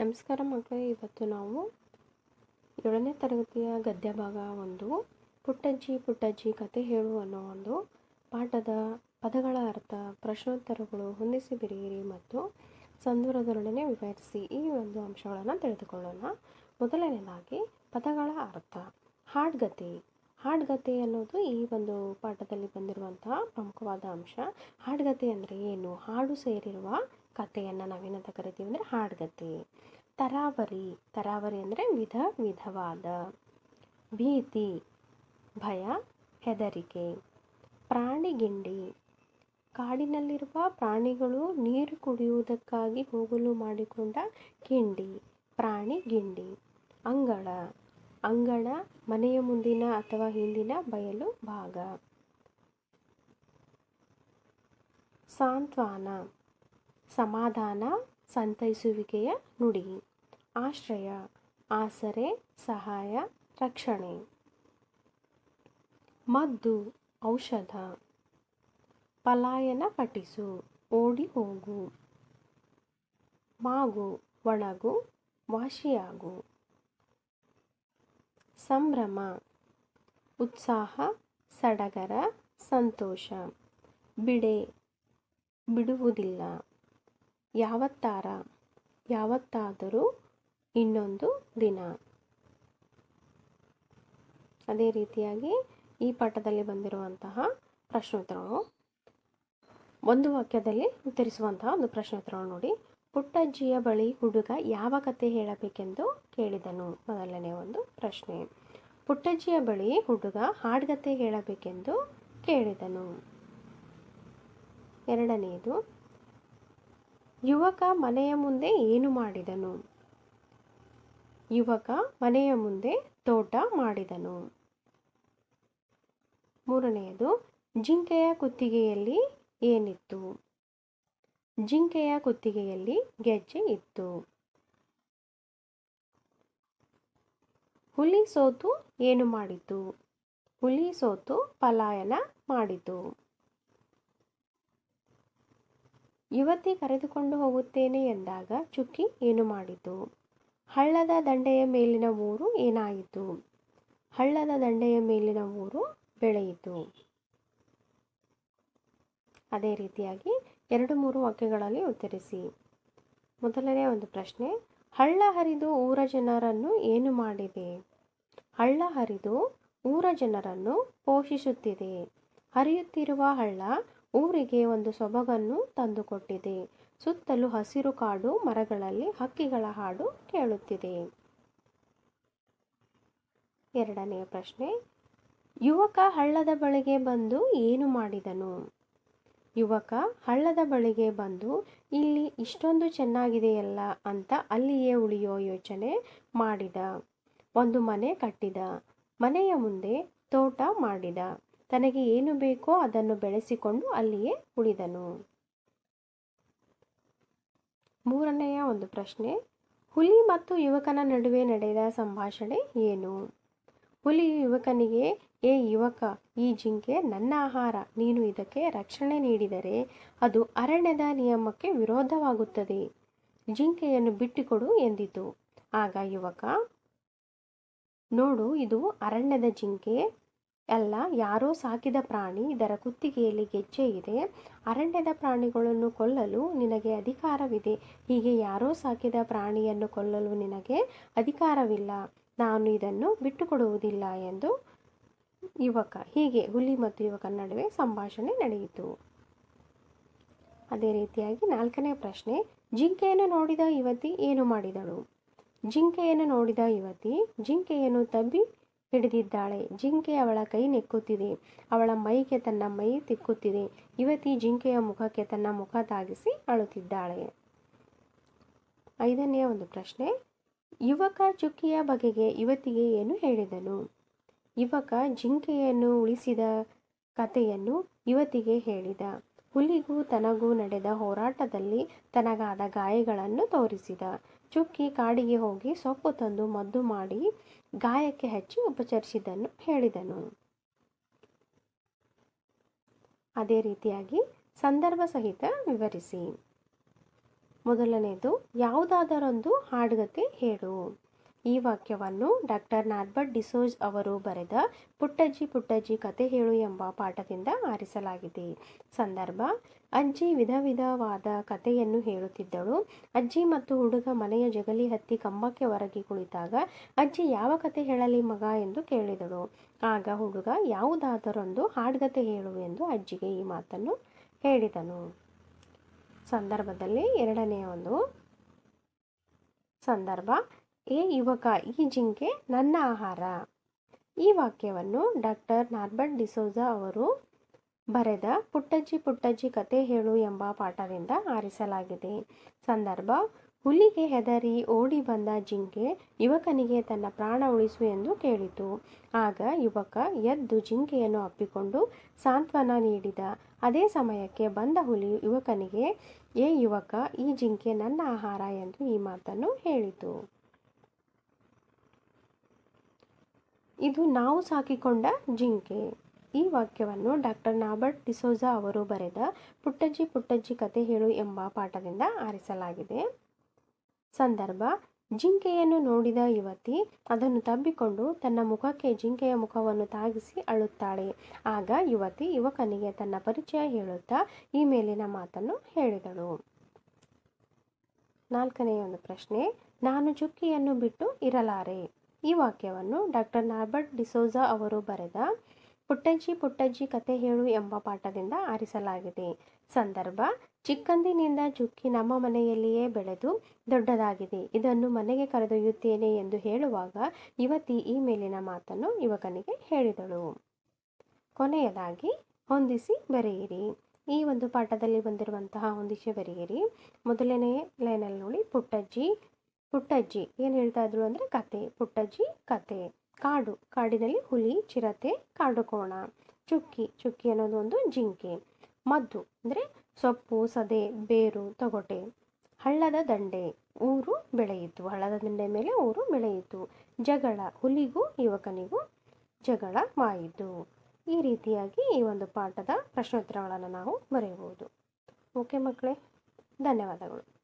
ನಮಸ್ಕಾರ ಮಕ್ಕಳೇ, ಇವತ್ತು ನಾವು ಏಳನೇ ತರಗತಿಯ ಗದ್ಯ ಭಾಗ ಒಂದು, ಪುಟ್ಟಜ್ಜಿ ಪುಟ್ಟಜ್ಜಿ ಕತೆ ಹೇಳು ಅನ್ನೋ ಒಂದು ಪಾಠದ ಪದಗಳ ಅರ್ಥ, ಪ್ರಶ್ನೋತ್ತರಗಳು ಹೊಂದಿಸಿ ಬಿರಿಯಿರಿ ಮತ್ತು ಸಂದೂರದೊಡನೆ ವಿವರಿಸಿ ಈ ಒಂದು ಅಂಶಗಳನ್ನು ತಿಳಿದುಕೊಳ್ಳೋಣ. ಮೊದಲನೇದಾಗಿ ಪದಗಳ ಅರ್ಥ. ಹಾಡ್ಗತಿ. ಹಾಡ್ಗತೆ ಅನ್ನೋದು ಈ ಒಂದು ಪಾಠದಲ್ಲಿ ಬಂದಿರುವಂತಹ ಪ್ರಮುಖವಾದ ಅಂಶ. ಹಾಡ್ಗತೆ ಅಂದರೆ ಏನು? ಹಾಡು ಸೇರಿರುವ ಕಥೆಯನ್ನು ನಾವೇನಂತ ಕರಿತೀವಿ ಅಂದರೆ ಹಾಡ್ಗತೆ. ತರಾವರಿ ತರಾವರಿ ಅಂದರೆ ವಿಧ ವಿಧವಾದ. ಭೀತಿ, ಭಯ, ಹೆದರಿಕೆ. ಪ್ರಾಣಿಗಿಂಡಿ. ಕಾಡಿನಲ್ಲಿರುವ ಪ್ರಾಣಿಗಳು ನೀರು ಕುಡಿಯುವುದಕ್ಕಾಗಿ ಹೋಗಲು ಮಾಡಿಕೊಂಡ ಕಿಂಡಿ ಪ್ರಾಣಿ ಗಿಂಡಿ ಅಂಗಳ. ಅಂಗಳ ಮನೆಯ ಮುಂದಿನ ಅಥವಾ ಹಿಂದಿನ ಬಯಲು ಭಾಗ. ಸಾಂತ್ವನ. ಸಮಾಧಾನ ಸಂತೈಸುವಿಕೆಯ ನುಡಿ. ಆಶ್ರಯ, ಆಸರೆ, ಸಹಾಯ, ರಕ್ಷಣೆ. ಮದ್ದು, ಔಷಧ. ಪಲಾಯನ ಪಠಿಸು, ಓಡಿ ಹೋಗು. ಮಾಗು, ಒಣಗು, ವಾಸಿಯಾಗು. ಸಂಭ್ರಮ, ಉತ್ಸಾಹ, ಸಡಗರ, ಸಂತೋಷ. ಬಿಡೆ, ಬಿಡುವುದಿಲ್ಲ. ಯಾವತ್ತಾರ, ಯಾವತ್ತಾದರೂ ಇನ್ನೊಂದು ದಿನ. ಅದೇ ರೀತಿಯಾಗಿ ಈ ಪಾಠದಲ್ಲಿ ಬಂದಿರುವಂತಹ ಪ್ರಶ್ನೋತ್ತರವು. ಒಂದು ವಾಕ್ಯದಲ್ಲಿ ಉತ್ತರಿಸುವಂತಹ ಒಂದು ಪ್ರಶ್ನೋತ್ತರಗಳು ನೋಡಿ. ಪುಟ್ಟಜ್ಜಿಯ ಬಳಿ ಹುಡುಗ ಯಾವ ಕತೆ ಹೇಳಬೇಕೆಂದು ಕೇಳಿದನು. ಮೊದಲನೇ ಒಂದು ಪ್ರಶ್ನೆ. ಪುಟ್ಟಜ್ಜಿಯ ಬಳಿ ಹುಡುಗ ಹಾಡ್ಗತೆ ಹೇಳಬೇಕೆಂದು ಕೇಳಿದನು. ಎರಡನೆಯದು ಯುವಕ ಮನೆಯ ಮುಂದೆ ಏನು ಮಾಡಿದನು? ಯುವಕ ಮನೆಯ ಮುಂದೆ ತೋಟ ಮಾಡಿದನು. ಮೂರನೆಯದು, ಜಿಂಕೆಯ ಕುತ್ತಿಗೆಯಲ್ಲಿ ಏನಿತ್ತು? ಜಿಂಕೆಯ ಕುತ್ತಿಗೆಯಲ್ಲಿ ಗೆಜ್ಜೆ ಇತ್ತು. ಹುಲಿ ಸೋತು ಏನು ಮಾಡಿತು? ಹುಲಿ ಸೋತು ಪಲಾಯನ ಮಾಡಿತು. ಯುವತಿ ಕರೆದುಕೊಂಡು ಹೋಗುತ್ತೇನೆ ಎಂದಾಗ ಚುಕ್ಕಿ ಏನು ಮಾಡಿತು? ಹಳ್ಳದ ದಂಡೆಯ ಮೇಲಿನ ಊರು ಏನಾಯಿತು? ಹಳ್ಳದ ದಂಡೆಯ ಮೇಲಿನ ಊರು ಬೆಳೆಯಿತು. ಅದೇ ರೀತಿಯಾಗಿ ಎರಡು ಮೂರು ವಾಕ್ಯಗಳಲ್ಲಿ ಉತ್ತರಿಸಿ. ಮೊದಲನೇ ಒಂದು ಪ್ರಶ್ನೆ, ಹಳ್ಳ ಹರಿದು ಊರ ಜನರನ್ನು ಏನು ಮಾಡಿದೆ? ಹಳ್ಳ ಹರಿದು ಊರ ಜನರನ್ನು ಪೋಷಿಸುತ್ತಿದೆ. ಹರಿಯುತ್ತಿರುವ ಹಳ್ಳ ಊರಿಗೆ ಒಂದು ಸೊಬಗನ್ನು ತಂದುಕೊಟ್ಟಿದೆ. ಸುತ್ತಲೂ ಹಸಿರು ಕಾಡು, ಮರಗಳಲ್ಲಿ ಹಕ್ಕಿಗಳ ಹಾಡು ಕೇಳುತ್ತಿದೆ. ಎರಡನೆಯ ಪ್ರಶ್ನೆ, ಯುವಕ ಹಳ್ಳದ ಬಳಿಗೆ ಬಂದು ಏನು ಮಾಡಿದನು? ಯುವಕ ಹಳ್ಳದ ಬಳಿಗೆ ಬಂದು, ಇಲ್ಲಿ ಇಷ್ಟೊಂದು ಚೆನ್ನಾಗಿದೆಯಲ್ಲ ಅಂತ ಅಲ್ಲಿಯೇ ಉಳಿಯೋ ಯೋಚನೆ ಮಾಡಿದ. ಒಂದು ಮನೆ ಕಟ್ಟಿದ. ಮನೆಯ ಮುಂದೆ ತೋಟ ಮಾಡಿದ. ತನಗೆ ಏನು ಬೇಕೋ ಅದನ್ನು ಬೆಳೆಸಿಕೊಂಡು ಅಲ್ಲಿಯೇ ಉಳಿದನು. ಮೂರನೆಯ ಒಂದು ಪ್ರಶ್ನೆ, ಹುಲಿ ಮತ್ತು ಯುವಕನ ನಡುವೆ ನಡೆದ ಸಂಭಾಷಣೆ ಏನು? ಹುಲಿ ಯುವಕನಿಗೆ, ಏ ಯುವಕ, ಈ ಜಿಂಕೆ ನನ್ನ ಆಹಾರ, ನೀನು ಇದಕ್ಕೆ ರಕ್ಷಣೆ ನೀಡಿದರೆ ಅದು ಅರಣ್ಯದ ನಿಯಮಕ್ಕೆ ವಿರೋಧವಾಗುತ್ತದೆ. ಜಿಂಕೆಯನ್ನು ಬಿಟ್ಟುಕೊಡು ಎಂದಿತು. ಆಗ ಯುವಕ, ನೋಡು, ಇದು ಅರಣ್ಯದ ಜಿಂಕೆ ಅಲ್ಲ ಯಾರೋ ಸಾಕಿದ ಪ್ರಾಣಿ ಇದರ ಕುತ್ತಿಗೆಯಲ್ಲಿ ಗೆಜ್ಜೆ ಇದೆ. ಅರಣ್ಯದ ಪ್ರಾಣಿಗಳನ್ನು ಕೊಲ್ಲಲು ನಿನಗೆ ಅಧಿಕಾರವಿದೆ. ಹೀಗೆ ಯಾರೋ ಸಾಕಿದ ಪ್ರಾಣಿಯನ್ನು ಕೊಲ್ಲಲು ನಿನಗೆ ಅಧಿಕಾರವಿಲ್ಲ. ನಾನು ಇದನ್ನು ಬಿಟ್ಟುಕೊಡುವುದಿಲ್ಲ ಎಂದು ಯುವಕ, ಹೀಗೆ ಹುಲಿ ಮತ್ತು ಯುವಕನ ನಡುವೆ ಸಂಭಾಷಣೆ ನಡೆಯಿತು. ಅದೇ ರೀತಿಯಾಗಿ ನಾಲ್ಕನೇ ಪ್ರಶ್ನೆ, ಜಿಂಕೆಯನ್ನು ನೋಡಿದ ಯುವತಿ ಏನು ಮಾಡಿದಳು? ಜಿಂಕೆಯನ್ನು ನೋಡಿದ ಯುವತಿ, ಜಿಂಕೆಯನ್ನು ತಬ್ಬಿ ಹಿಡಿದಿದ್ದಾಳೆ. ಜಿಂಕೆ ಅವಳ ಕೈ ನೆಕ್ಕುತ್ತಿದೆ ಅವಳ ಮೈಗೆ ತನ್ನ ಮೈ ತಿಕ್ಕುತ್ತಿದೆ. ಯುವತಿ ಜಿಂಕೆಯ ಮುಖಕ್ಕೆ ತನ್ನ ಮುಖ ತಾಗಿಸಿ ಅಳುತ್ತಿದ್ದಾಳೆ. ಐದನೆಯ ಒಂದು ಪ್ರಶ್ನೆ. ಯುವಕ ಚುಕ್ಕಿಯ ಬಗೆಗೆ ಯುವತಿಗೆ ಏನು ಹೇಳಿದನು? ಯುವಕ ಜಿಂಕೆಯನ್ನು ಉಳಿಸಿದ ಕಥೆಯನ್ನು ಯುವತಿಗೆ ಹೇಳಿದ. ಹುಲಿಗೂ ತನಗೂ ನಡೆದ ಹೋರಾಟದಲ್ಲಿ ತನಗಾದ ಗಾಯಗಳನ್ನು ತೋರಿಸಿದ. ಚುಕ್ಕಿ ಕಾಡಿಗೆ ಹೋಗಿ ಸೊಪ್ಪು ತಂದು ಮದ್ದು ಮಾಡಿ ಗಾಯಕ್ಕೆ ಹಚ್ಚಿ ಉಪಚರಿಸಿದನ್ನು ಹೇಳಿದನು. ಅದೇ ರೀತಿಯಾಗಿ ಸಂದರ್ಭ ಸಹಿತ ವಿವರಿಸಿ. ಮೊದಲನೆಯದು, ಯಾವುದಾದರೊಂದು ಹಾಡುಗತೆ ಹೇಳು. ಈ ವಾಕ್ಯವನ್ನು ಡಾಕ್ಟರ್ ನಾರ್ಬರ್ಟ್ ಡಿಸೋಜ್ ಅವರು ಬರೆದ ಪುಟ್ಟಜ್ಜಿ ಪುಟ್ಟಜ್ಜಿ ಕತೆ ಹೇಳು ಎಂಬ ಪಾಠದಿಂದ ಆರಿಸಲಾಗಿದೆ. ಸಂದರ್ಭ, ಅಜ್ಜಿ ವಿಧ ವಿಧವಾದ ಕಥೆಯನ್ನು ಹೇಳುತ್ತಿದ್ದಳು. ಅಜ್ಜಿ ಮತ್ತು ಹುಡುಗ ಮನೆಯ ಜಗಲಿ ಹತ್ತಿ ಕಂಬಕ್ಕೆ ಹೊರಗೆ ಕುಳಿತಾಗ, ಅಜ್ಜಿ, ಯಾವ ಕತೆ ಹೇಳಲಿ ಮಗ? ಎಂದು ಕೇಳಿದಳು. ಆಗ ಹುಡುಗ, ಯಾವುದಾದರೊಂದು ಹಾಡ್ಗತೆ ಹೇಳು ಎಂದು ಅಜ್ಜಿಗೆ ಈ ಮಾತನ್ನು ಹೇಳಿದನು. ಸಂದರ್ಭದಲ್ಲಿ ಎರಡನೆಯ ಒಂದು. ಸಂದರ್ಭ ಏ ಯುವಕ ಈ ಜಿಂಕೆ ನನ್ನ ಆಹಾರ. ಈ ವಾಕ್ಯವನ್ನು ಡಾಕ್ಟರ್ ನಾರ್ಬರ್ಟ್ ಡಿಸೋಜಾ ಅವರು ಬರೆದ ಪುಟ್ಟಜ್ಜಿ ಪುಟ್ಟಜ್ಜಿ ಕತೆ ಹೇಳು ಎಂಬ ಪಾಠದಿಂದ ಆರಿಸಲಾಗಿದೆ. ಸಂದರ್ಭ, ಹುಲಿಗೆ ಹೆದರಿ ಓಡಿ ಬಂದ ಜಿಂಕೆ ಯುವಕನಿಗೆ ತನ್ನ ಪ್ರಾಣ ಉಳಿಸು ಎಂದು ಕೇಳಿತು. ಆಗ ಯುವಕ ಎದ್ದು ಜಿಂಕೆಯನ್ನು ಅಪ್ಪಿಕೊಂಡು ಸಾಂತ್ವನ ನೀಡಿದ. ಅದೇ ಸಮಯಕ್ಕೆ ಬಂದ ಹುಲಿ ಯುವಕನಿಗೆ, ಏ ಯುವಕ, ಈ ಜಿಂಕೆ ನನ್ನ ಆಹಾರ ಎಂದು ಈ ಮಾತನ್ನು ಹೇಳಿತು. ಇದು ನಾವು ಸಾಕಿಕೊಂಡ ಜಿಂಕೆ. ಈ ವಾಕ್ಯವನ್ನು ಡಾಕ್ಟರ್ ನಾಬರ್ಟ್ ಡಿಸೋಜಾ ಅವರು ಬರೆದ ಪುಟ್ಟಜ್ಜಿ ಪುಟ್ಟಜ್ಜಿ ಕತೆ ಹೇಳು ಎಂಬ ಪಾಠದಿಂದ ಆರಿಸಲಾಗಿದೆ. ಸಂದರ್ಭ, ಜಿಂಕೆಯನ್ನು ನೋಡಿದ ಯುವತಿ ಅದನ್ನು ತಬ್ಬಿಕೊಂಡು ತನ್ನ ಮುಖಕ್ಕೆ ಜಿಂಕೆಯ ಮುಖವನ್ನು ತಾಗಿಸಿ ಅಳುತ್ತಾಳೆ. ಆಗ ಯುವತಿ ಯುವಕನಿಗೆ ತನ್ನ ಪರಿಚಯ ಹೇಳುತ್ತಾ ಈ ಮೇಲಿನ ಮಾತನ್ನು ಹೇಳಿದಳು. ನಾಲ್ಕನೆಯ ಒಂದು ಪ್ರಶ್ನೆ, ನಾನು ಚುಕ್ಕಿಯನ್ನು ಬಿಟ್ಟು ಇರಲಾರೆ? ಈ ವಾಕ್ಯವನ್ನು ಡಾಕ್ಟರ್ ನಾರ್ಬರ್ಟ್ ಡಿಸೋಜಾ ಅವರು ಬರೆದ ಪುಟ್ಟಜ್ಜಿ ಪುಟ್ಟಜ್ಜಿ ಕತೆ ಹೇಳು ಎಂಬ ಪಾಠದಿಂದ ಆರಿಸಲಾಗಿದೆ. ಸಂದರ್ಭ, ಚಿಕ್ಕಂದಿನಿಂದ ಚುಕ್ಕಿ ನಮ್ಮ ಮನೆಯಲ್ಲಿಯೇ ಬೆಳೆದು ದೊಡ್ಡದಾಗಿದೆ. ಇದನ್ನು ಮನೆಗೆ ಕರೆದೊಯ್ಯುತ್ತೇನೆ ಎಂದು ಹೇಳುವಾಗ ಯುವತಿ ಈ ಮೇಲಿನ ಮಾತನ್ನು ಯುವಕನಿಗೆ ಹೇಳಿದಳು. ಕೊನೆಯದಾಗಿ, ಹೊಂದಿಸಿ ಬರೆಯಿರಿ. ಈ ಒಂದು ಪಾಠದಲ್ಲಿ ಬಂದಿರುವಂತಹ ಹೊಂದಿಸಿ ಬರೆಯಿರಿ. ಮೊದಲನೇ ಲೈನಲ್ಲಿ ನೋಡಿ ಪುಟ್ಟಜ್ಜಿ ಪುಟ್ಟಜ್ಜಿ ಏನು ಹೇಳ್ತಾ ಇದ್ರು ಅಂದರೆ ಕತೆ, ಪುಟ್ಟಜ್ಜಿ ಕತೆ. ಕಾಡು, ಕಾಡಿನಲ್ಲಿ ಹುಲಿ, ಚಿರತೆ ಕಾಡುಕೋಣ ಚುಕ್ಕಿ ಚುಕ್ಕಿ ಅನ್ನೋದು ಒಂದು ಜಿಂಕೆ. ಮದ್ದು ಅಂದರೆ ಸೊಪ್ಪು, ಸದೆ, ಬೇರು, ತೊಗೊಟೆ. ಹಳ್ಳದ ದಂಡೆ, ಊರು ಬೆಳೆಯಿತು. ಹಳ್ಳದ ದಂಡೆ ಮೇಲೆ ಊರು ಬೆಳೆಯಿತು. ಜಗಳ, ಹುಲಿಗೂ, ಯುವಕನಿಗೂ ಜಗಳ ಮಾಯಿತು. ಈ ರೀತಿಯಾಗಿ ಈ ಒಂದು ಪಾಠದ ಪ್ರಶ್ನೋತ್ತರಗಳನ್ನು ನಾವು ಬರೆಯಬಹುದು. ಓಕೆ ಮಕ್ಕಳೇ, ಧನ್ಯವಾದಗಳು.